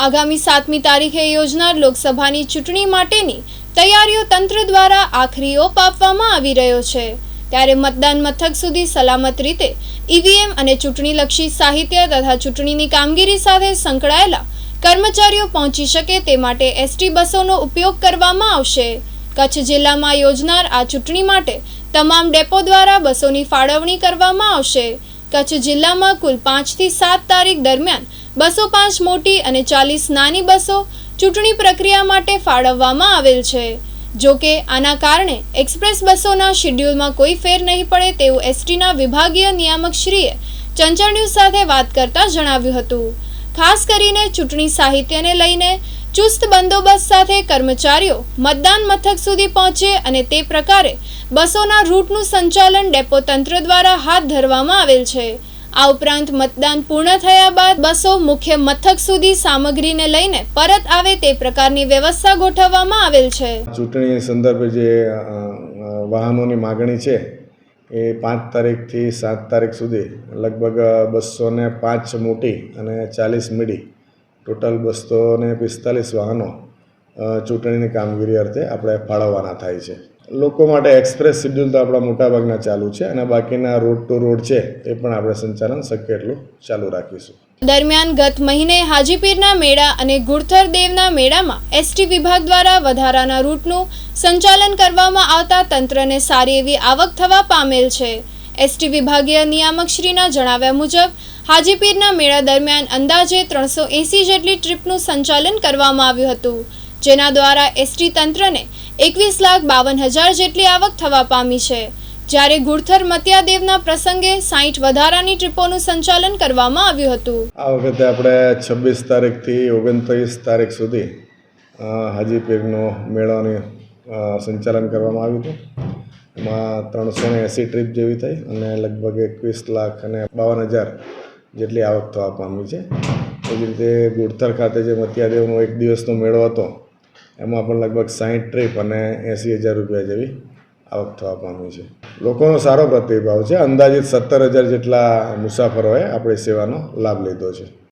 આગામી સાતમી તારીખે યોજનાર લોકસભાની ચૂંટણી માટેની તૈયારીઓ તંત્ર દ્વારા આખરી ઓપ આપવામાં આવી રહ્યો છે. ત્યારે મતદાન મથક સુધી સલામત રીતે ઈવીએમ અને ચૂંટણીલક્ષી સાહિત્ય તથા ચૂંટણીની કામગીરી સાથે સંકળાયેલા કર્મચારીઓ પહોંચી શકે તે માટે એસટી બસોનો ઉપયોગ કરવામાં આવશે. કચ્છ જિલ્લામાં યોજનાર આ ચૂંટણી માટે તમામ ડેપો દ્વારા બસોની ફાળવણી કરવામાં આવશે. કચ્છ જિલ્લામાં કુલ પાંચથી સાત તારીખ દરમિયાન બસો પાંચ મોટી અને ચાલીસ નાની બસો ચૂંટણી પ્રક્રિયા માટે ફાળવવામાં આવેલ છે. જો કે, આના કારણે એક્સપ્રેસ બસોના શેડ્યુલમાં કોઈ ફેર નહીં પડે તેવું એસટીના વિભાગીય નિયામકશ્રીએ ચંચળ ન્યૂઝ સાથે વાત કરતા જણાવ્યું હતું. ખાસ કરીને ચૂંટણી સાહિત્યને લઈને ચુસ્ત બંદોબસ્ત સાથે કર્મચારીઓ મતદાન મથક સુધી પહોંચે અને તે પ્રકારે બસોના રૂટનું સંચાલન ડેપો તંત્ર દ્વારા હાથ ધરવામાં આવેલ છે. આ ઉપરાંત મતદાન પૂર્ણ થયા બાદ બસો મુખ્ય મથક સુધી સામગ્રીને લઈને પરત આવે તે પ્રકારની વ્યવસ્થા ગોઠવવામાં આવેલ છે. ચૂંટણી સંદર્ભે જે વાહનોની માગણી છે, એ પાંચ તારીખથી સાત તારીખ સુધી, લગભગ બસો ને પાંચ મોટી અને ચાલીસ મીડી, ટોટલ બસો ને પિસ્તાલીસ વાહનો ચૂંટણીની કામગીરી અર્થે આપણે ફાળવવાના થાય છે. લોકો માટે એક્સપ્રેસ શિડ્યુલ તો આપણા મોટાભાગના ચાલુ છે અને બાકીના રોડ ટુ રોડ છે એ પણ આપણે સંચાલન શક્ય એટલું ચાલુ રાખીશું. દરમિયાન ગત મહિને હાજીપીરના મેળા અને ગુડથર દેવના મેળામાં એસટી વિભાગ દ્વારા વધારાના રૂટનું સંચાલન કરવામાં આવતા તંત્રને સારી એવી આવક થવા પામેલ છે. એસટી વિભાગીય નિયામકશ્રીના જણાવ્યા મુજબ, હાજીપીરના મેળા દરમિયાન અંદાજે ત્રણસો એંસી જેટલી ટ્રીપનું સંચાલન કરવામાં આવ્યું હતું. જેના દ્વારા એસટી તંત્રને એકવીસ લાખ બાવન હજાર જેટલી આવક થવા પામી છે. જ્યારે ગુડથર મતિયાદેવના પ્રસંગે સાહીઠ વધારાની ટ્રીપોનું સંચાલન કરવામાં આવ્યું હતું. આ વખતે આપણે છવ્વીસ તારીખથી ઓગણત્રીસ તારીખ સુધી હાજીપીરનો હાજી મેળાની સંચાલન કરવામાં આવ્યું હતું. એમાં ત્રણસો ને એંસી ટ્રીપ જેવી થઈ અને લગભગ એકવીસ લાખ અને બાવન હજાર જેટલી આવક થવા પામી છે. એ જ રીતે ગુડથર ખાતે જે મતિયાદેવનો એક દિવસનો મેળો હતો એમાં પણ લગભગ સાહીઠ ટ્રીપ અને એંસી હજાર રૂપિયા જેવી આવક થવા પામી છે. લોકોનો સારો પ્રતિભાવ છે. અંદાજિત સત્તર હજાર જેટલા મુસાફરોએ આપણી સેવાનો લાભ લીધો છે.